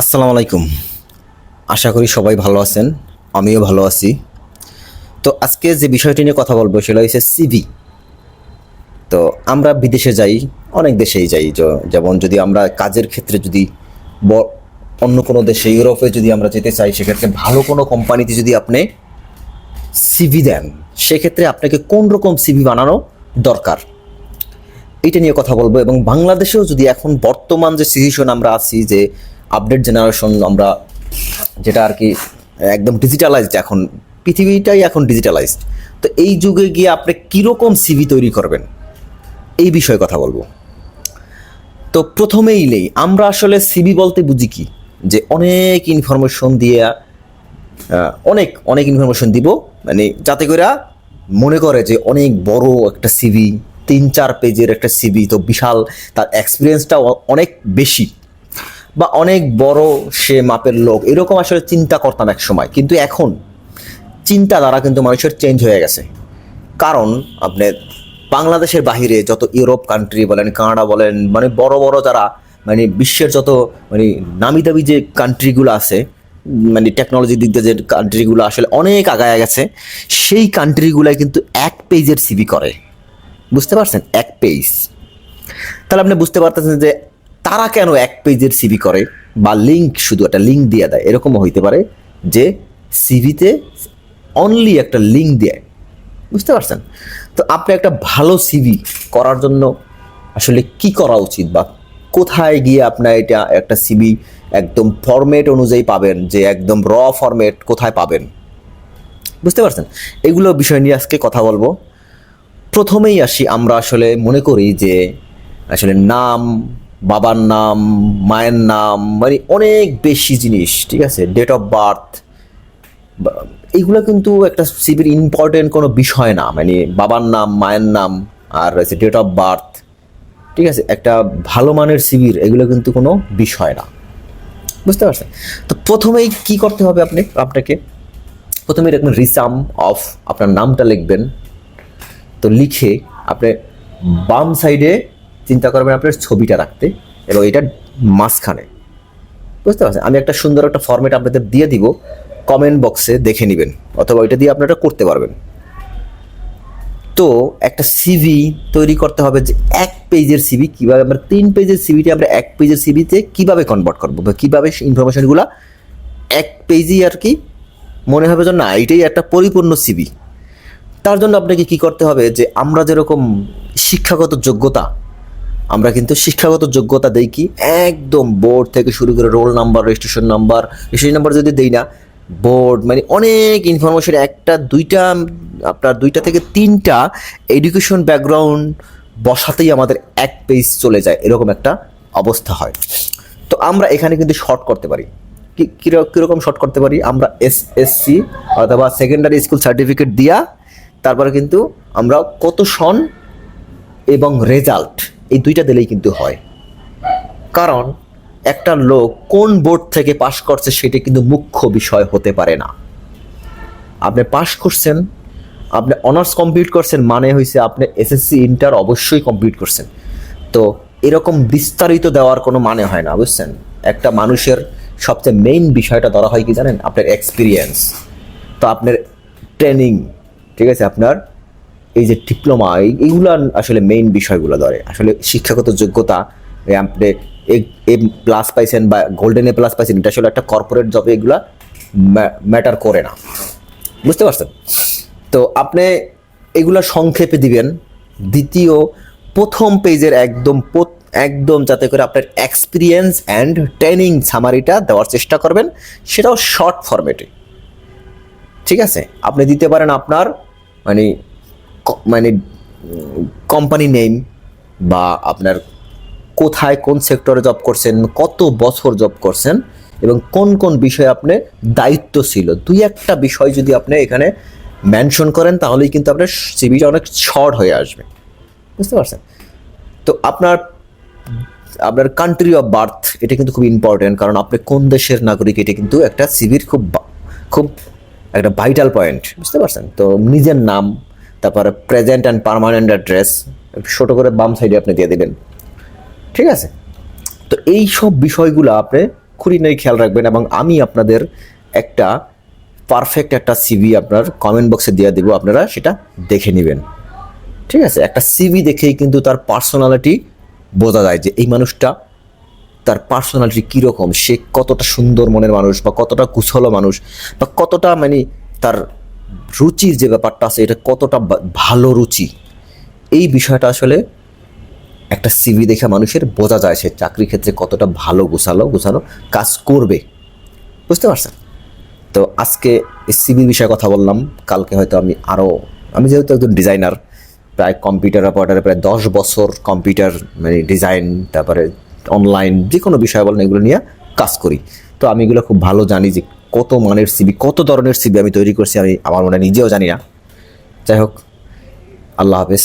আসসালামু আলাইকুম। আশা করি সবাই ভালো আছেন, আমিও ভালো আছি। তো আজকে যে বিষয়টি নিয়ে কথা বলব সেটা হচ্ছে সিভি তো আমরা বিদেশে যাই, অনেক দেশেই যাই যেমন যদি আমরা কাজের ক্ষেত্রে যদি অন্য কোনো দেশে, ইউরোপে যদি আমরা যেতে চাই, সেক্ষেত্রে ভালো কোনো কোম্পানিতে যদি আপনি সিভি দেন, সেক্ষেত্রে আপনাকে কোন রকম সিভি বানানো দরকার? এটা নিয়ে কথা বলব এবং বাংলাদেশেও যদি এখন বর্তমান যে সিচুয়েশন আমরা আছি যে আপডেট জেনারেশন আমরা যেটা আর কি একদম ডিজিটালাইজড এখন, পৃথিবীটাই এখন ডিজিটালাইজড তো এই যুগে গিয়ে আপনি কীরকম সিভি তৈরি করবেন? এই বিষয়ে কথা বলব। তো প্রথমেই নেই, আমরা আসলে সিভি বলতে বুঝি কি? যে অনেক ইনফরমেশন দিয়ে অনেক অনেক ইনফরমেশন দিব। মানে যাতে করে মনে করে যে অনেক বড় একটা সিভি তিন চার পেজের একটা সিভি তো বিশাল, তার এক্সপিরিয়েন্সটা অনেক বেশি। বা অনেক বড় সে মাপের লোক। এরকম আসলে চিন্তা করতাম এক সময়। কিন্তু এখন চিন্তা দ্বারা কিন্তু মানুষের চেঞ্জ হয়ে গেছে। কারণ আপনি বাংলাদেশের বাহিরে যত ইউরোপ কান্ট্রি বলেন, কানাডা বলেন মানে বড় বড় যারা মানে বিশ্বের যত মানে নামি দামি যে কান্ট্রিগুলো আছে মানে টেকনোলজি দিক দিয়ে যে কান্ট্রিগুলো আসলে অনেক আগায় গেছে, সেই কান্ট্রিগুলোয় কিন্তু এক পেজের সিভি করে। বুঝতে পারছেন? এক পেজ তাহলে আপনি বুঝতে পারতেছেন যে তারা কেন এক পেজের সিভি করে বা লিঙ্ক শুধু একটা লিঙ্ক দিয়ে দেয়? এরকমও হইতে পারে যে সিভিতে অনলি একটা লিঙ্ক দেয়। বুঝতে পারছেন? তো আপনি একটা ভালো সিভি করার জন্য আসলে কি করা উচিত বা কোথায় গিয়ে আপনার এটা একটা সিভি একদম ফরম্যাট অনুযায়ী পাবেন যে একদম র ফরম্যাট কোথায় পাবেন? বুঝতে পারছেন? এগুলো বিষয় নিয়ে আজকে কথা বলব। প্রথমেই আসি আমরা আসলে মনে করি যে আসলে নাম বাবার নাম, মায়ের নাম মানে অনেক বেশি জিনিস, ঠিক আছে? ডেট অফ বার্থ এইগুলো কিন্তু একটা সিভির ইম্পর্টেন্ট কোনো বিষয় না। মানে বাবার নাম, মায়ের নাম, আর রয়েছে ডেট অফ বার্থ ঠিক আছে? একটা ভালো মানের সিভির এগুলো কিন্তু কোনো বিষয় না। বুঝতে পারছেন? তো প্রথমেই কি করতে হবে আপনি, আপনাকে? প্রথমে এরকম রিসাম অফ আপনার নামটা লিখবেন। তো লিখে আপনি বাম সাইডে চিন্তা করবেন আপনার ছবিটা রাখতে এবং এটা মাঝখানে। বুঝতে পারছেন? আমি একটা সুন্দর একটা ফর্মেট আপনাদের দিয়ে দিব কমেন্ট বক্সে দেখে নেবেন, অথবা ওইটা দিয়ে আপনারা করতে পারবেন। তো একটা সিভি তৈরি করতে হবে যে এক পেজের সিভি কীভাবে আমরা তিন পেজের সিভিটি আমরা এক পেজের সিভিতে কীভাবে কনভার্ট করব বা কীভাবে ইনফরমেশনগুলো এক পেজই আর কি মনে হবে যে না এটাই একটা পরিপূর্ণ সিভি তার জন্য আপনাকে কি করতে হবে যে আমরা যেরকম শিক্ষাগত যোগ্যতা আমরা কিন্তু শিক্ষাগত যোগ্যতা দেই কি? একদম বোর্ড থেকে শুরু করে roll number registration number registration number যদি দেই না বোর্ড মানে অনেক ইনফরমেশন একটা, দুইটা, আপনার দুইটা থেকে তিনটা এডুকেশন ব্যাকগ্রাউন্ড বসাতেই আমাদের এক পেজ চলে যায়, এরকম একটা অবস্থা হয়। তো আমরা এখানে কিন্তু শর্ট করতে পারি। কীরকম শর্ট করতে পারি? আমরা এস এসসি অথবা সেকেন্ডারি স্কুল সার্টিফিকেট দিয়া, তারপরে কিন্তু আমরা কত সন এবং রেজাল্ট এই দুইটা দিলেই কিন্তু হয়। কারণ একটা লোক কোন বোর্ড থেকে পাশ করছে সেটা কিন্তু মুখ্য বিষয় হতে পারে না। আপনি পাশ করছেন, আপনি অনার্স কমপ্লিট করছেন মানে হয়েছে আপনি এসএসসি ইন্টার অবশ্যই কমপ্লিট করছেন। তো এরকম বিস্তারিত দেওয়ার কোনো মানে হয় না, বুঝছেন? একটা মানুষের সবচেয়ে মেইন বিষয়টা ধরা হয় কি জানেন? আপনার এক্সপিরিয়েন্স তো আপনার ট্রেনিং ঠিক আছে? আপনার এই যে ডিপ্লোমা এইগুলো আসলে মেইন বিষয়গুলো ধরে। আসলে শিক্ষাগত যোগ্যতা আপনি এ প্লাস পাইছেন বা গোল্ডেন এ প্লাস পাইছেন, এটা আসলে একটা কর্পোরেট জবে এগুলা ম্যাটার করে না। বুঝতে পারছেন? তো আপনি এগুলা সংক্ষেপে দিবেন। দ্বিতীয়, প্রথম পেজের একদম একদম যাতে করে আপনার এক্সপিরিয়েন্স অ্যান্ড ট্রেনিং সামারিটা দেওয়ার চেষ্টা করবেন। সেটাও শর্ট ফরম্যাটে ঠিক আছে? আপনি দিতে পারেন আপনার মানে মানে কোম্পানি নেম বা আপনার কোথায় কোন সেক্টরে জব করছেন, কত বছর জব করছেন এবং কোন কোন বিষয়ে আপনি দায়িত্ব ছিল? দুই একটা বিষয় যদি আপনি এখানে মেনশন করেন তাহলেই কিন্তু আপনার সিভিটা অনেক শর্ট হয়ে আসবে। বুঝতে পারছেন? তো আপনার আপনার কান্ট্রি অফ বার্থ এটা কিন্তু খুব ইম্পর্টেন্ট কারণ আপনি কোন দেশের নাগরিক, এটা কিন্তু একটা সিভির খুব খুব একটা ভাইটাল পয়েন্ট বুঝতে পারছেন? তো নিজের নাম তারপরে প্রেজেন্ট অ্যান্ড পার্মানেন্ট অ্যাড্রেস ছোটো করে বাম সাইডে আপনি দিয়ে দেবেন। ঠিক আছে? তো এই সব বিষয়গুলো আপনি খুঁড়ি খুঁড়িনাই খেয়াল রাখবেন এবং আমি আপনাদের একটা পারফেক্ট একটা সিভি আপনার কমেন্ট বক্সে দিয়ে দেবো, আপনারা সেটা দেখে নেবেন। ঠিক আছে? একটা সিভি দেখেই কিন্তু তার পার্সোনালিটি বোঝা যায় যে এই মানুষটা তার পার্সোনালিটি কীরকম, সে কতটা সুন্দর মনের মানুষ বা কতটা কুশল মানুষ বা কতটা মানে তার রুচির যে ব্যাপারটা আছে, এটা কতটা ভালো রুচি? এই বিষয়টা আসলে একটা সিভি দেখে মানুষের বোঝা যায় সে চাকরি ক্ষেত্রে কতটা ভালো গুছালো, গুছানো কাজ করবে। বুঝতে পারছেন? তো আজকে সিভির বিষয়ে কথা বললাম। কালকে হয়তো আমি আরও আমি যেহেতু একজন ডিজাইনার প্রায় কম্পিউটার অপারেটারে প্রায় দশ বছর কম্পিউটার মানে ডিজাইন তারপরে অনলাইন যে কোনো বিষয় বলেন, এগুলো নিয়ে কাজ করি। তো আমি এগুলো খুব ভালো জানি যে কত মানের সিবি কত ধরনের সিবি আমি তৈরি করছি আমি আমার মনে নিজেও জানি না। যাই হোক, আল্লাহ হাফেজ।